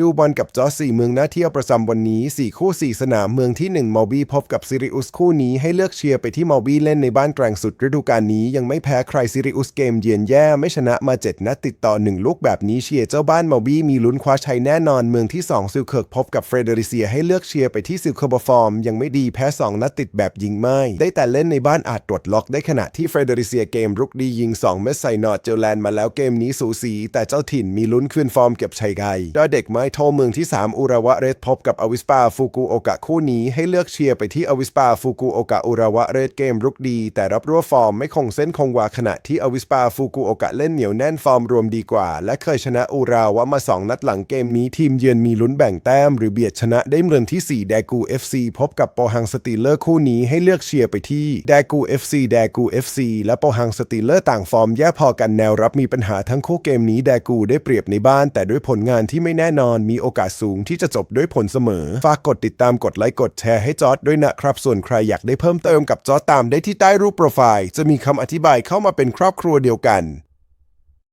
ดูบอลกับจอสี่เมืองน่าเที่ยวประจำวันนี้ 4 คู่ 4 สนามเมืองที่ 1 มอลบี้พบกับซิริอุสคู่นี้ให้เลือกเชียร์ไปที่มอลบี้เล่นในบ้านแกร่งสุดฤดูกาลนี้ยังไม่แพ้ใครซิริอุสเกมเยือนแย่ไม่ชนะมา 7 นัดติดต่อ 1 ลูกแบบนี้เชียร์เจ้าบ้านมอลบี้มีลุ้นคว้าชัยแน่นอนเมืองที่ 2 ซิลเคิร์กพบกับเฟรเดริเซียให้เลือกเชียร์ไปที่ซิลเคิร์บฟอร์มยังไม่ดีแพ้ 2 นัดติดแบบยิงไม่ ได้แต่เล่นในบ้านอาจตรวจล็อกได้ขณะที่เฟรเดริเซียเกมรุกดียิง 2 เม็ดใส่นอร์ทเจอแลนด์มาแล้วเกมนี้สูสี แต่เจ้าถิ่นมีลุ้นคืนฟอร์มเก็บชัยไกดอเด็กไม้โทเมืองที่ 3 อุระวะเรดพบกับอวิสปาฟูกุโอกะคู่นี้ให้เลือกเชียร์ไปที่อวิสปาฟูกุโอกะอุระวะเรดเกมรุกดี แต่รับรั่วฟอร์มไม่คงเส้นคงวาขณะที่อวิสปาฟูกุโอกะเล่นเหนียวแน่นฟอร์มรวมดีกว่า และเคยชนะอุราวะมา 2 นัดหลังเกมนี้ทีมเยือนมีลุ้นแบ่งแต้ม หรือเบียดชนะได้เมืองที่ 4 แดกู FC พบกับโปฮังสตีเลอร์คู่นี้ให้เลือกเชียร์ไปที่แดกู FC แดกู FC และโปฮังสตีเลอร์ต่างฟอร์มแย่พอกันแนวรับมีปัญหาทั้งคู่เกมนี้แดกูได้เปรียบในบ้าน แต่ด้วยผลงานที่ไม่แน่นอนมีโอกาสสูงที่จะจบด้วยผลเสมอ ฝากกดติดตามกดไลค์กดแชร์ให้จอร์ดด้วยนะครับ ส่วนใครอยากได้เพิ่มเติมกับจอร์ดตามได้ที่ใต้รูปโปรไฟล์ จะมีคำอธิบายเข้ามาเป็นครอบครัวเดียวกัน